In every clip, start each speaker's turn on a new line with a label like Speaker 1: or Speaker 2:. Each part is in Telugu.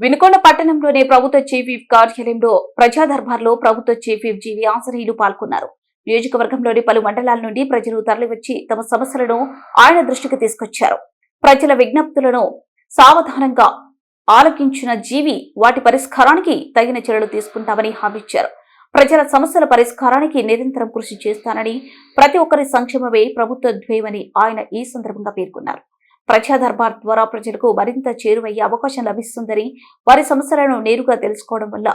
Speaker 1: వినుకొండ పట్టణంలోని ప్రభుత్వ చీఫ్ విప్ కార్యాలయంలో ప్రజా దర్బార్లో ప్రభుత్వ చీఫ్ విప్ జీవి ఆంజనేయులు పాల్గొన్నారు. నియోజకవర్గంలోని పలు మండలాల నుండి ప్రజలు తరలివచ్చి తమ సమస్యలను ఆయన దృష్టికి తీసుకొచ్చారు. ప్రజల విజ్ఞప్తులను సావధానంగా ఆలకించిన జీవి వాటి పరిష్కారానికి తగిన చర్యలు తీసుకుంటామని హామీచ్చారు. ప్రజల సమస్యల పరిష్కారానికి నిరంతరం కృషి చేస్తానని ప్రతి ఒక్కరి సంక్షేమమే ప్రభుత్వ ధ్యేయమని ఆయన ఈ సందర్భంగా పేర్కొన్నారు. ప్రజాదర్బార్ ద్వారా ప్రజలకు మరింత చేరువయ్యే అవకాశం లభిస్తుందని వారి సమస్యలను నేరుగా తెలుసుకోవడం వల్ల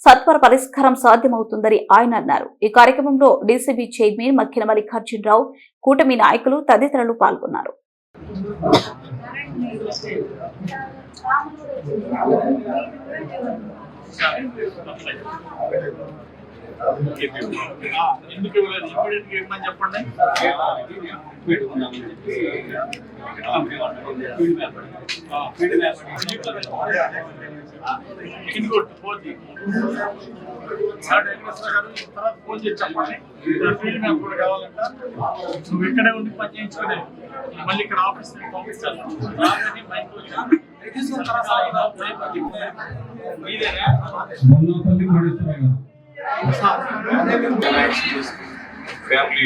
Speaker 1: సత్వర పరిష్కారం సాధ్యమవుతుందని ఆయన అన్నారు. ఈ కార్యక్రమంలో డీసీబీ చైర్మన్ మక్కిన మల్లికార్జునరావు కూటమి నాయకులు తదితరులు పాల్గొన్నారు.
Speaker 2: ఎందుకు ఇవ్వలేదు ఇమ్మీడియట్గా ఇవ్వమని చెప్పండి పోతే తర్వాత ఫోన్ చేసి చెప్పండి ఫీల్డ్ మ్యాప్ కూడా కావాలంట నువ్వు ఇక్కడే ఉండి పని చేయించుకునే మళ్ళీ ఇక్కడ ఆఫీస్ పంపిస్తాను రాగానే మైక్ మీదేనా
Speaker 3: మొన్నపల్లి నడుస్తున్నాయి కదా
Speaker 4: ఫ్యామిలీ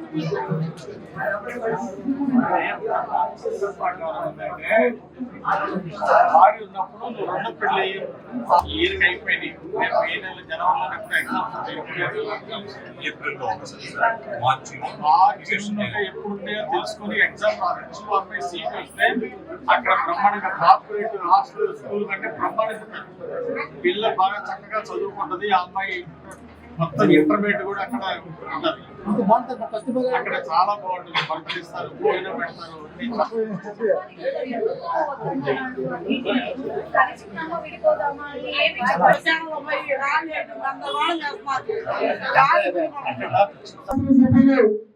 Speaker 2: భార్య ఉన్నప్పుడు నువ్వు రెండు పెళ్ళి ఈయనకి అయిపోయినాయి రేపు ఏ నెల జనవరిలో ఎప్పుడు ఎగ్జామ్స్
Speaker 4: ఏప్రిల్లో మార్చి
Speaker 2: మార్చి ఎప్పుడు ఉన్నాయో తెలుసుకొని ఎగ్జామ్ రావచ్చు అమ్మాయి సీట్ వస్తే అక్కడ బ్రహ్మాండంగా కార్పొరేట్ హాస్టల్ స్కూల్ కంటే బ్రహ్మాండంగా పిల్ల బాగా చక్కగా చదువుకుంటది ఆ అమ్మాయి మొత్తం ఇంటర్మీడియట్ కూడా అక్కడ ఉంటది. అక్కడ చాలా బాగుంటుంది బట్టలు ఇస్తారు భోజనం పెడతారు అక్కడ